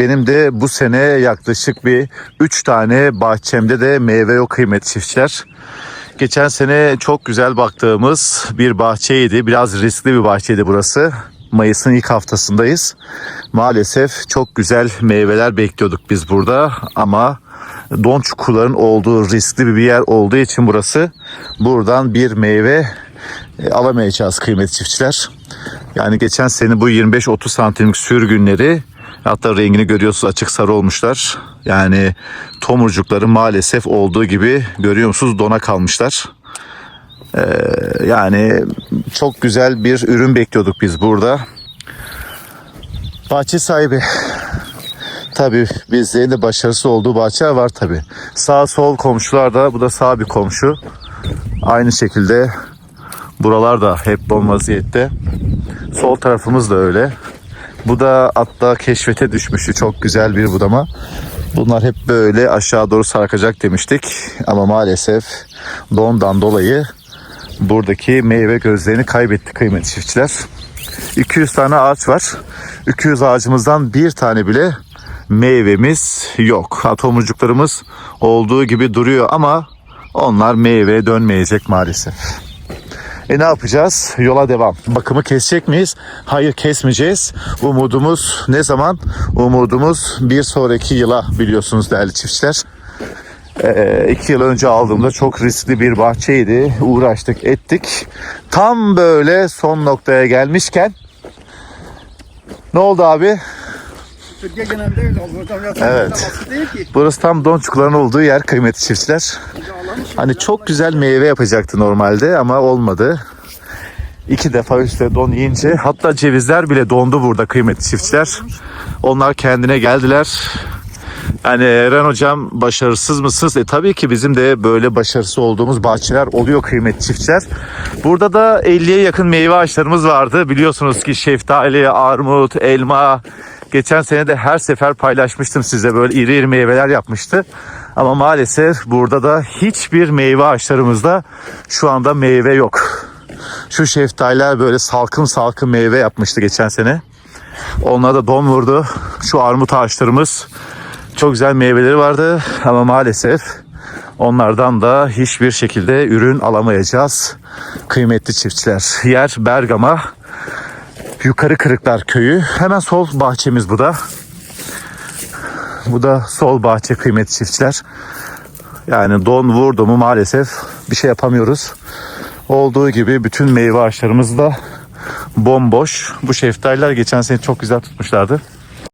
Benim de bu sene yaklaşık bir 3 tane bahçemde de meyve yok kıymetli çiftçiler. Geçen sene çok güzel baktığımız bir bahçeydi. Biraz riskli bir bahçeydi burası. Mayıs'ın ilk haftasındayız. Maalesef çok güzel meyveler bekliyorduk biz burada ama don çukurların olduğu riskli bir yer olduğu için burası buradan bir meyve e, alamayacağız kıymetli çiftçiler. Yani geçen sene bu 25-30 santimlik sürgünleri hatta rengini görüyorsunuz açık sarı olmuşlar. Yani tomurcukları maalesef olduğu gibi görüyor musunuz dona kalmışlar. Ee, yani çok güzel bir ürün bekliyorduk biz burada. Bahçe sahibi Tabii bizlerin de başarısı olduğu bahçeler var tabii. Sağ sol komşular da bu da sağ bir komşu. Aynı şekilde buralar da hep don vaziyette. Sol tarafımız da öyle. Bu da hatta keşfete düşmüştü. Çok güzel bir budama. Bunlar hep böyle aşağı doğru sarkacak demiştik. Ama maalesef dondan dolayı buradaki meyve gözlerini kaybetti kıymetli çiftçiler. 200 tane ağaç var. 200 ağacımızdan bir tane bile meyvemiz yok. Ha, tomurcuklarımız olduğu gibi duruyor ama onlar meyveye dönmeyecek maalesef. E ne yapacağız? Yola devam. Bakımı kesecek miyiz? Hayır kesmeyeceğiz. Umudumuz ne zaman? Umudumuz bir sonraki yıla biliyorsunuz değerli çiftçiler. Ee, iki yıl önce aldığımda çok riskli bir bahçeydi. Uğraştık ettik. Tam böyle son noktaya gelmişken ne oldu abi? Türkiye genelinde öyle Evet. değil ki. Burası tam don çukurların olduğu yer kıymetli çiftçiler. Hani çok güzel meyve yapacaktı normalde ama olmadı. İki defa üstte don yiyince hatta cevizler bile dondu burada kıymetli çiftçiler. Onlar kendine geldiler. Yani Eren hocam başarısız mısınız? E tabii ki bizim de böyle başarısız olduğumuz bahçeler oluyor kıymetli çiftçiler. Burada da 50'ye yakın meyve ağaçlarımız vardı. Biliyorsunuz ki şeftali, armut, elma. Geçen sene de her sefer paylaşmıştım size böyle iri iri meyveler yapmıştı. Ama maalesef burada da hiçbir meyve ağaçlarımızda şu anda meyve yok. Şu şeftaliler böyle salkım salkım meyve yapmıştı geçen sene. Onlar da don vurdu. Şu armut ağaçlarımız çok güzel meyveleri vardı ama maalesef onlardan da hiçbir şekilde ürün alamayacağız. Kıymetli çiftçiler. Yer Bergama. Yukarı Kırıklar köyü. Hemen sol bahçemiz bu da. Bu da sol bahçe kıymetli çiftçiler. Yani don vurdu mu maalesef bir şey yapamıyoruz. Olduğu gibi bütün meyve ağaçlarımız da bomboş. Bu şeftaliler geçen sene çok güzel tutmuşlardı.